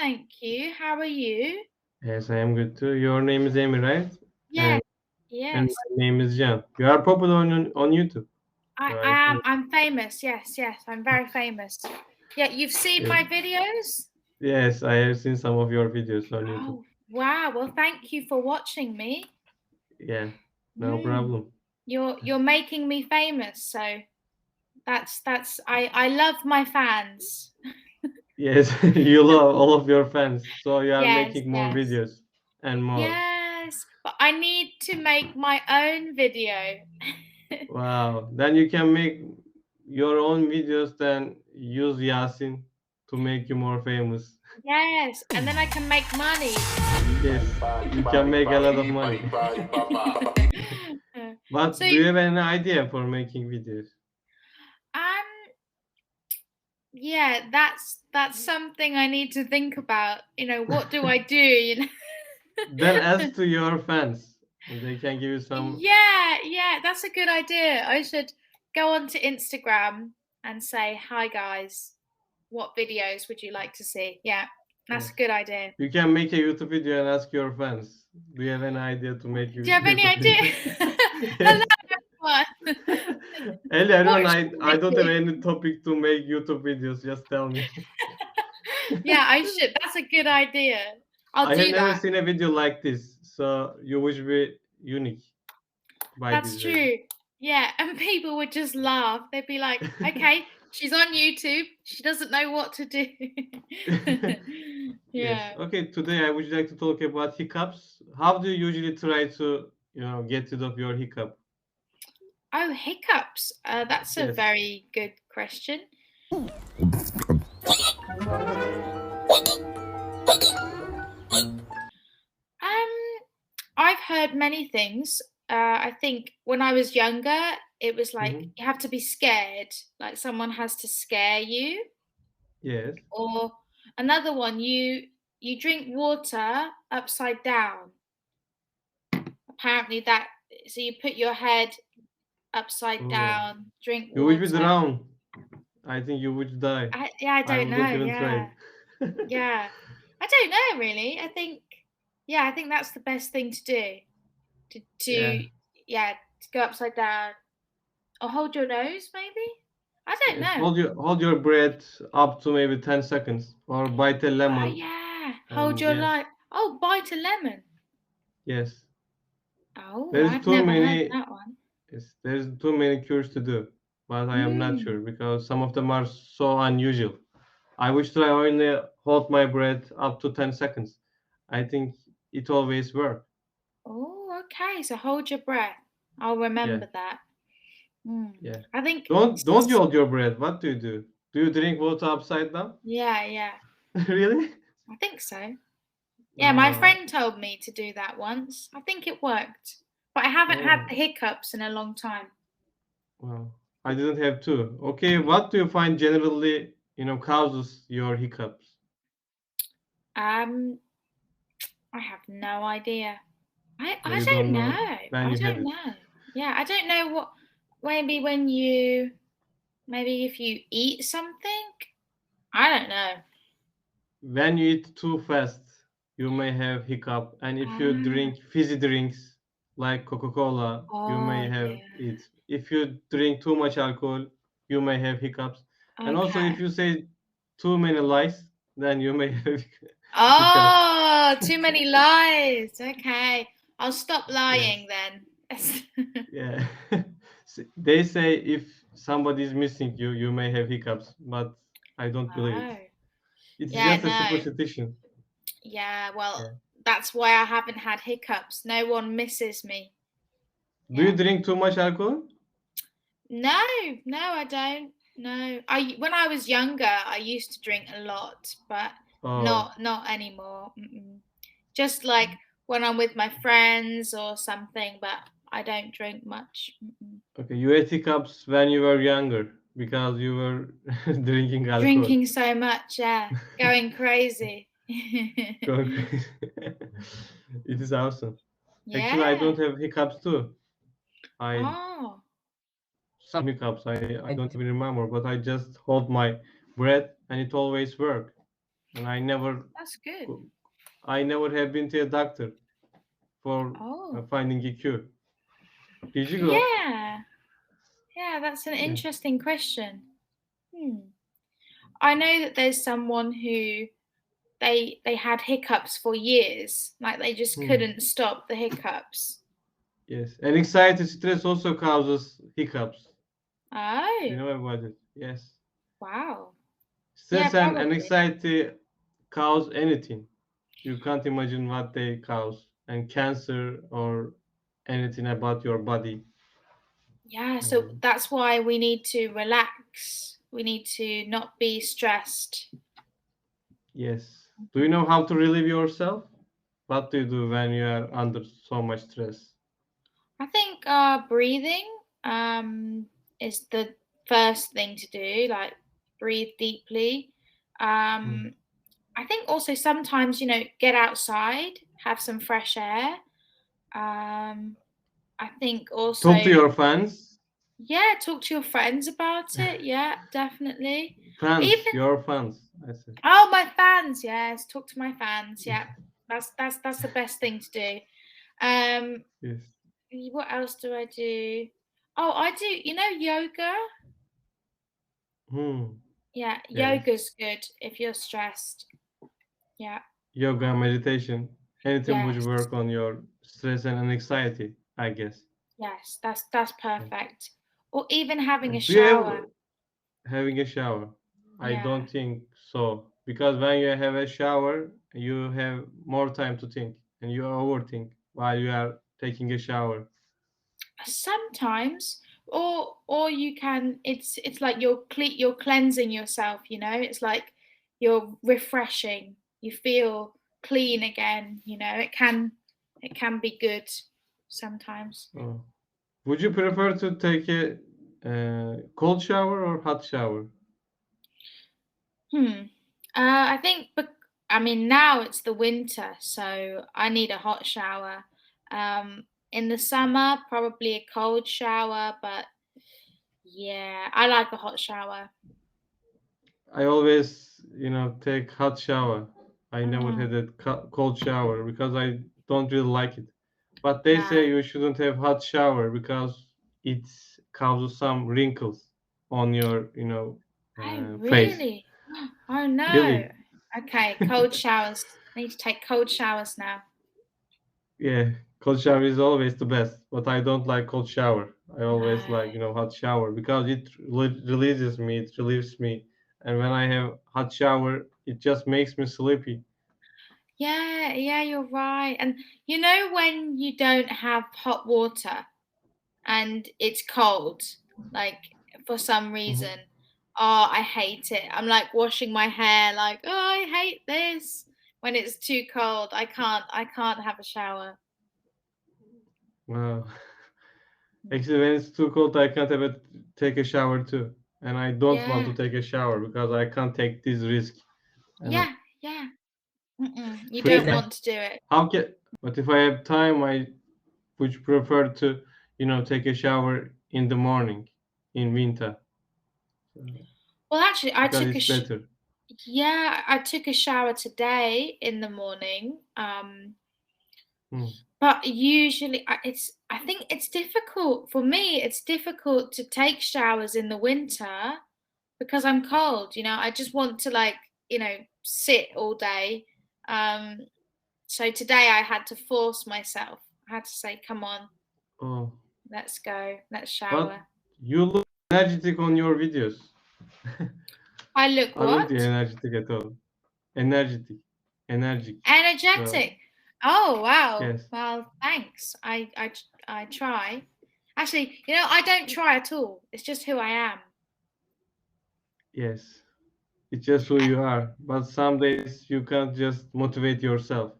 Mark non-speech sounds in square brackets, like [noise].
thank you. How are you? Yes, I am good too. Your name is Amy, right? Yes, And yes. my name is Jan. You are popular on on YouTube. I, Right, I am. I'm famous. Yes, yes. I'm very [laughs] famous. Yeah, you've seen Yeah. my videos. Yes, I have seen some of your videos on YouTube. Oh, wow. Well, thank you for watching me. Yeah, no Mm. problem. You're [laughs] you're making me famous, so that's that's I I love my fans. Yes, [laughs] you love all of your fans, so you are Yes, making more yes. videos and more. Yes, but I need to make my own video. [laughs] Wow. Then you can make your own videos, then use Yasin to make you more famous. Yes, and then I can make money. Yes, you can make a lot of money. [laughs] But So do you- have any idea for making videos? Yeah, that's that's mm. something I need to think about. You know, what do I [laughs] do? You know? Then [laughs] ask to your fans. They can give you some. Yeah, yeah, that's a good idea. I should go on to Instagram and say, "Hi guys, what videos would you like to see?" Yeah, that's a good idea. You can make a YouTube video and ask your fans. Do you have any idea to make you? Do you have any idea? video? [laughs] Hello, Yes. everyone. [laughs] Ellie, everyone, Watch I, I don't have any topic to make YouTube videos. Just tell me. [laughs] yeah, I should. That's a good idea. I'll I do have never seen a video like this, so you would be unique. That's true. Yeah, and people would just laugh. They'd be like, "Okay, [laughs] she's on YouTube. She doesn't know what to do." yeah. Yes. Okay. Today I would like to talk about hiccups. How do you usually try to, you know, get rid of your hiccup? Oh, hiccups. Uh, that's a very good question. Um, I've heard many things. Uh, I think when I was younger, it was like Mhm. you have to be scared, like someone has to scare you. Yes. Or another one, you you drink water upside down. Apparently, that so you put your head upside Oh. down, drink You would be drowned. I think you would die. I, yeah, I don't I know. Yeah, yeah. I don't know really. I think, yeah, I think that's the best thing to do. To, to Yeah. yeah. to go upside down, or hold your nose, maybe. I don't know. Hold your hold your breath up to maybe 10 seconds or oh, bite a Oh lemon. yeah, hold and your yes. life. Oh, bite a lemon. Yes. Oh, There's I've too never many- heard that one. Yes. There's too many cures to do, but I am not Mm. sure because some of them are so unusual. I wish that I only hold my breath up to 10 seconds. I think it always works. Oh, okay. So hold your breath. I'll remember that. Mm. Yeah. I think. Don't don't you hold your breath. What do you do? Do you drink water upside down? [laughs] Yeah, yeah. really? I think so. Yeah, my Uh, friend told me to do that once. I think it worked. But I haven't had Oh. the hiccups in a long time. Wow. I didn't have to. Okay, what do you find generally, you know, causes your hiccups? Um I have no idea. I, I don't don't know know. I don't it. know. Yeah, I don't know what maybe when you maybe if you eat something. I don't know. When you eat too fast, you may have hiccup, and if you Ah. drink fizzy drinks like Coca-Cola, you may Oh, have it. If you drink too much alcohol, you may have hiccups. And also, if you say too many lies, then you may [laughs] have. Oh, too many lies. Okay. I'll stop [laughs] lying then. [laughs] yeah. They say if somebody is missing you, you may have hiccups, but I don't believe it. Oh. It's Yeah, just a no. superstition. Yeah, well, Yeah. That's why I haven't had hiccups. No one misses me. Do you drink too much alcohol? No, no, I don't. No, I when I was younger, I used to drink a lot, but Oh, not not anymore. Mm-mm. Just like when I'm with my friends or something, but I don't drink much. Mm-mm. okay. You had hiccups when you were younger because you were [laughs] drinking alcohol. Drinking so much, yeah, going crazy. Go [laughs] crazy. it is awesome. Actually, I yeah. don't have hiccups too. I Oh, some hiccups. I I don't even remember, but I just hold my breath and it always work. and I never That's good. Cool. I never have been to a doctor for Oh. uh, finding a cure. Did you go? Yeah. Yeah, that's an Yeah. interesting question. Hmm. I know that there's someone who they they had hiccups for years. Like they just Hmm. couldn't stop the hiccups. Yes. And anxiety, stress also causes hiccups. Oh, You know about it? Yes. wow. Stress and, and anxiety cause anything. You can't imagine what they cause. And cancer or anything about your body. Yeah, so Mm. that's why we need to relax. We need to not be stressed. Yes. Do you know how to relieve yourself? What do you do when you are under so much stress? I think uh, breathing um, is the first thing to do, like breathe deeply. Um, I think also sometimes, you know, get outside, have some fresh air. Um, I think also, Talk to your friends. yeah, talk to your friends about it. Yeah, definitely. Fans, Even- your fans. Oh, my fans, yes, talk to my fans. Yeah, [laughs] that's that's that's the best thing to do. Um, Yes. what else do I do? Oh, I do. You know, yoga. Hmm. Yeah, Yes. yoga's good if you're stressed. Yeah, Yoga, meditation, anything which Yes. work on your stress and anxiety, I guess. yes, that's that's perfect. Or even having a Do you have- shower. having a shower. I Yeah. don't think so. Because when you have a shower, you have more time to think and you overthink while you are taking a shower. Sometimes, or or you can. It's it's like you're cle- you're cleansing yourself. You know, it's like you're refreshing. You feel clean again. You know, it can it can be good sometimes. Oh. Would you prefer to take a uh, cold shower or hot shower? Hmm. Uh, I think, bec- I mean, now it's the winter, so I need a hot shower. Um, in the summer, probably a cold shower, but yeah, I like a hot shower. I always, you know, take hot shower. I never Mm. had a co- cold shower because I don't really like it. But they say you shouldn't have hot shower because it causes some wrinkles on your, you know, uh, face. Oh no. Really? Okay, cold showers. I need to take cold showers now. Yeah, cold shower is always the best, but I don't like cold shower. I always like, you know, hot shower because it re- releases me, it relieves me. And when I have hot shower, it just makes me sleepy. Yeah, yeah, you're right. And you know when you don't have hot water and it's cold, like for some mm-hmm. reason, oh, I hate it. I'm like washing my hair, like, oh, I hate this. When it's too cold, I can't, I can't have a shower. Wow. [laughs] Actually, when it's too cold, I can't have a, take a shower too. And I don't want to take a shower because I can't take this risk. And Yeah, yeah. Mm-mm, you don't want to do it. How can, but if I have time, I would prefer to, you know, take a shower in the morning in winter. So, Well, actually, I took a sh- better. Yeah, I took a shower today in the morning. Um, Hmm. but usually I- it's I think it's difficult for me. It's difficult to take showers in the winter because I'm cold, you know. I just want to like, you know, sit all day. Um, so today I had to force myself. I had to say, "Come on, Oh, let's go. Let's shower." you look energetic on your videos. I look I don't what? energetic at all. Energetic. Energetic. Energetic. Oh wow. Yes. Well, thanks. I I I try. Actually, you know, I don't try at all. It's just who I am. Yes. It's just who you are. But some days you can't just motivate yourself.